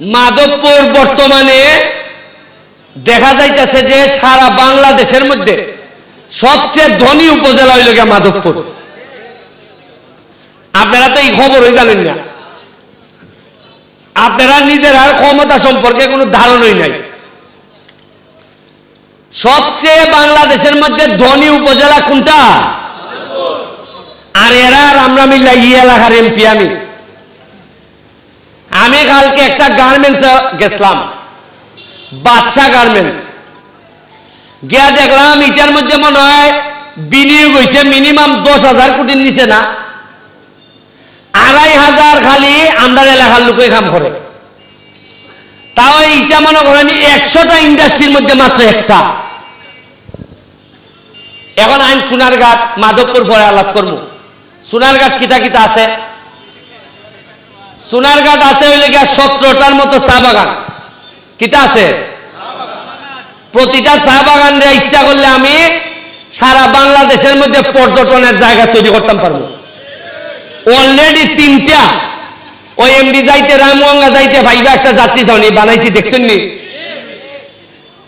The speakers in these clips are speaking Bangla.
মাধবপুর বর্তমানে দেখা যাইতেছে যে সারা বাংলাদেশের মধ্যে সবচেয়ে ধনী উপজেলা হইল গিয়া মাধবপুর। আপনারা তো এই খবরই জানেন না। আপনারা নিজেরা ক্ষমতা সম্পর্কে কোনো ধারণাই নাই। সবচেয়ে বাংলাদেশের মধ্যে ধনী উপজেলা কোনটা? আর এরা আমরা মিল্লা ই এলাকার এমপি আমি। আমি কালকে একটা গার্মেন্টস গেছিলাম বাচ্চা গার্মেন্টস গিয়া দেখলাম, ইটার মধ্যে মনে হয় বিনিয়োগ হয়েছে মিনিমাম দশ হাজার কোটির নিচে না। আড়াই হাজার খালি আমরা এলাকার লোকে কাম করে। তাও এইটা মনে করেন, একশোটা ইন্ডাস্ট্রির মধ্যে মাত্র একটা। এখন আমি সোনারঘাট, মাধবপুর পরে আলাপ করব। সোনারঘাট কিতা কিতা আছে? সোনারঘাট আছে সতেরোটার মতো চা বাগান। কিতা আছে? প্রতিটা চা বাগান ইচ্ছা করলে আমি সারা বাংলাদেশের মধ্যে পর্যটনের জায়গা তৈরি করতাম পারব। অলরেডি তিনটা। ওই এমডি যাইতে, রামগঙ্গা যাইতে, ভাইবা একটা যাত্রী ছাউনি বানাইছি, দেখছেন নি?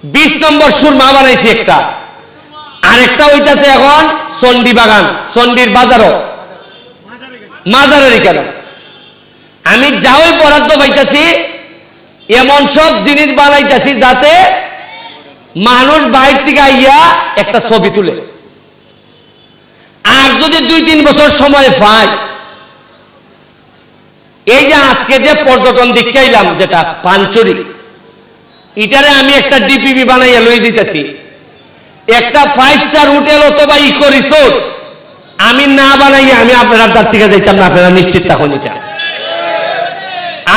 বিশ নম্বর সুরমা বানাইছি একটা। আরেকটা হইতাছে এখন চন্ডি বাগান চন্ডির বাজারও। মাজারের কেন? আমি যাওই বরাদ্দ পাইতেছি, এমন সব জিনিস বানাইতেছি যাতে মানুষ বাইর থেকে আইয়া একটা ছবি তুলে। আর যদি দুই তিন বছর সময় পায়, এই যে আজকে যে পর্যটন দিকাইলাম যেটা পাঞ্চরি এটারে আমি একটা ডিপিবি বানাইয়া লই যেতেছি একটা ফাইভ স্টার হোটেল অথবা ইকো রিসোর্ট আমি না বানাইয়া আমি আপনার থেকে যাইতাম না, আপনারা নিশ্চিত থাকুন এটা।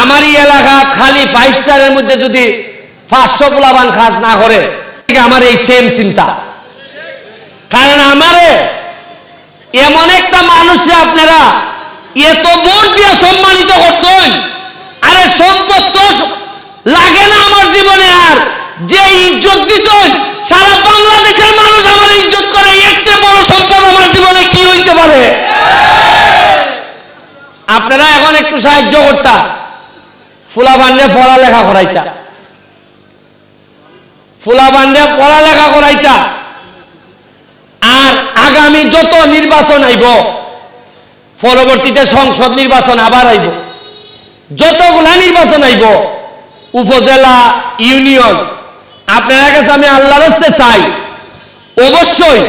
আমার এই এলাকা খালি ফাইভ স্টারের মধ্যে যদি পাঁচশো পোলাবান খাস না করে আমার এই সেম চিন্তা। কারণ আমারে এমন একটা মানুষে আপনারা এত ভোট দিয়ে সম্মানিত করছেন, আরে সম্পদ তো লাগে না আমার জীবনে আর। যে ইজ্জত দিচ্ছেন সারা বাংলাদেশের মানুষ আমার ইজ্জত করে এর চেয়ে বড় সম্পদ আমার জীবনে কি হইতে পারে। আপনারা এখন একটু সাহায্য করতা ফুলা বান্ডে পড়ালেখা করাইতা। ফুলা বান্ডে পড়ালেখা করাইতা। আর আগামী যত নির্বাচন আইব, পরবর্তীতে সংসদ নির্বাচন আবার আইব। যতগুলা নির্বাচন আইব, উপজেলা, ইউনিয়ন, আপনার কাছে আমি আল্লাহ রাস্তে চাই, অবশ্যই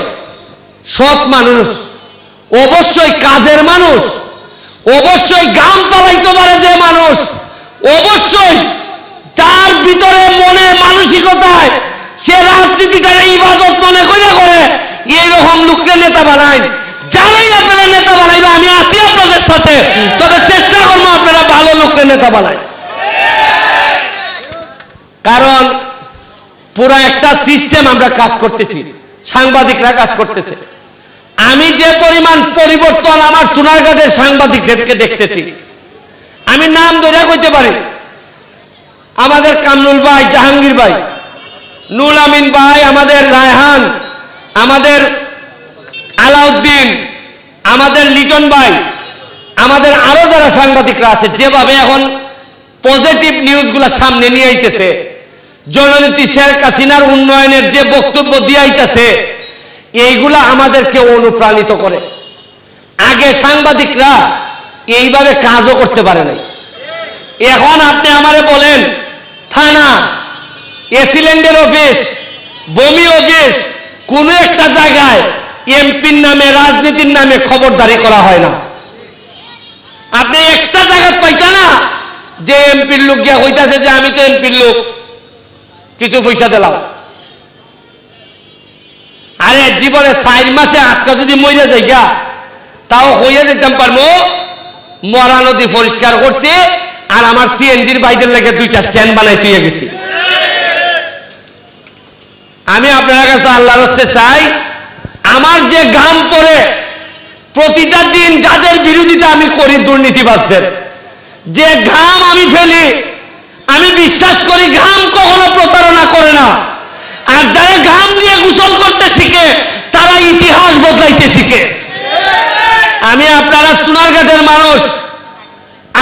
সৎ মানুষ, অবশ্যই কাজের মানুষ, অবশ্যই গাম পালাইতে পারে যে মানুষ অবশ্যই যার ভিতরে মনে মানসিকতায় সে রাজনীতিটার ইবাদত মনে করে করে, এরকম লোককে নেতা বানায়। যারাই আপনারা নেতা বানাইবে, আমি আছি আপনাদের সাথে। তবে চেষ্টা করব আপনারা ভালো লোককে নেতা বানায়। কারণ পুরো একটা সিস্টেম আমরা কাজ করতেছি, সাংবাদিকরা কাজ করতেছে। আমি যে পরিমাণ পরিবর্তন আমার সোনারঘাটের সাংবাদিকদেরকে দেখতেছি আমি নাম ধরে কইতে পারি। আমাদের কামরুল ভাই, জাহাঙ্গীর ভাই নুল আমিন ভাই, আমাদের রায়হান, আমাদের আলাউদ্দিন, আমাদের লিটন ভাই, আমাদের আরও যারা সাংবাদিকরা আছে, যেভাবে এখন পজিটিভ নিউজগুলো সামনে নিয়ে আইতেছে জননীতি শেখ হাসিনার উন্নয়নের যে বক্তব্য দিয়ে আইতেছে, এইগুলা আমাদেরকে অনুপ্রাণিত করে। আগে সাংবাদিকরা এইভাবে কাজও করতে পারে নাই। এখন আপনি আমারে বলেন, থানা এসিলেন্ডের অফিস, বমি অফিস, কোন একটা জায়গায় এমপির নামে, রাজনীতির নামে খবরদারি করা হয় না। আপনি একটা পাইতা না যে এমপির লোক গিয়া হইতাছে যে, আমি তো এমপির লোক, কিছু পয়সা দিলাম। আরে, জীবনে চার মাসে আজকে যদি মরে যাই গা তাও হইয়া যেতাম পারব? মরা নদী পরিষ্কার করছে, আর আমার সিএনজির বাইদের লেগে দুইটা স্ট্যান্ড বানাই তুই গেছি। আমি আপনার কাছে আল্লাহ রস্তে চাই, আমার যে গাম পরে প্রতিটা দিন যাদের বিরোধিতা আমি করি দুর্নীতিবাজদের, যে ঘাম আমি ফেলি, আমি বিশ্বাস করি ঘাম কখনো প্রতারণা করে না। আর যারা ঘাম দিয়ে গোসল করতে শিখে, তারা ইতিহাস বদলাইতে শিখে। সোনারঘাটের মানুষ,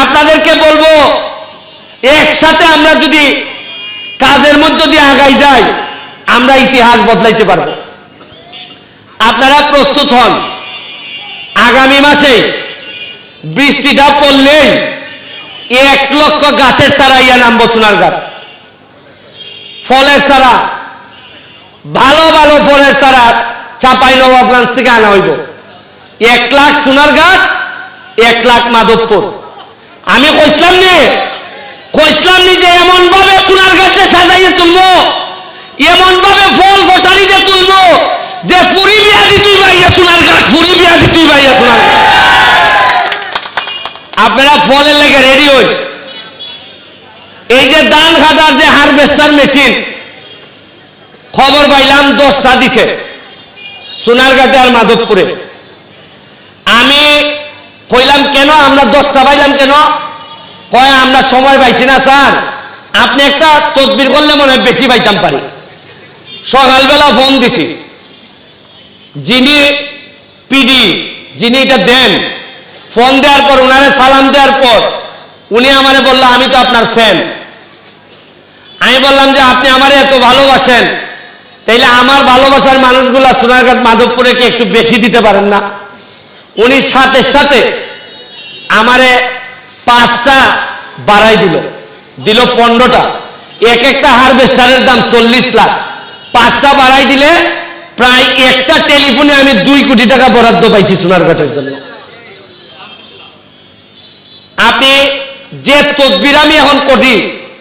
আপনাদেরকে বলব, একসাথে আমরা যদি কাজের মধ্য দিয়ে আগাই যাই, আমরা ইতিহাস বদলাইতে পারব। আপনারা প্রস্তুত হন। আগামী মাসে বৃষ্টিটা পড়লেই এক লক্ষ গাছের চারা ইয়া নামবো সোনার গাছ ফলের চারা, ভালো ভালো ফলের চারা চাপাই নবাবগঞ্জ থেকে আনা হইব। এক লাখ সোনার গাছ এক লাখ মাধবপুর। আমি কইসলাম নে কইসলাম নি যে এমন ভাবে সোনার গাছে সাজাইয়ে তুলবো এমন ভাবে ফল ফসালিতে তুলবো যে পুরি বিয়া দিতুই বাইয়া সোনার গাছ, পুরি বিয়া দিতুই বাইয়া সোনার আপনারা ফলের লেগে রেডি হই। এই যে ধান কাটার যে হারভেস্টার মেশিন, খবর পাইলাম দশটা দিছে সোনারঘাটে আর মাধবপুরে। আমি কেন? আমরা দশটা পাইলাম কেন? কয়, আমরা সময় পাইছি না, স্যার। আপনি একটা তদবির করলে মনে হয় বেশি পাইতাম পারি। সকালবেলা ফোন দিছি। যিনি পিডি যিনি এটা দেন ফোন দেওয়ার পর ওনারে সালাম দেওয়ার পর উনি আমারে বলল, আমি তো আপনার ফ্যান আমি বললাম যে, আপনি আমারে এত ভালোবাসেন, তাইলে আমার ভালোবাসার মানুষগুলা সোনারঘাট, মাধবপুরে কি একটু বেশি দিতে পারেন না? উনি সাথে সাথে আমারে পাঁচটা বাড়াই দিল। দিল পনেরোটা। এক একটা হারভেস্টারের দাম চল্লিশ লাখ। পাঁচটা বাড়াই দিলে প্রায় একটা টেলিফোনে আমি দুই কোটি টাকা বরাদ্দ পাইছি সোনারঘাটের জন্য। আপনি যে তদবির আমি এখন করি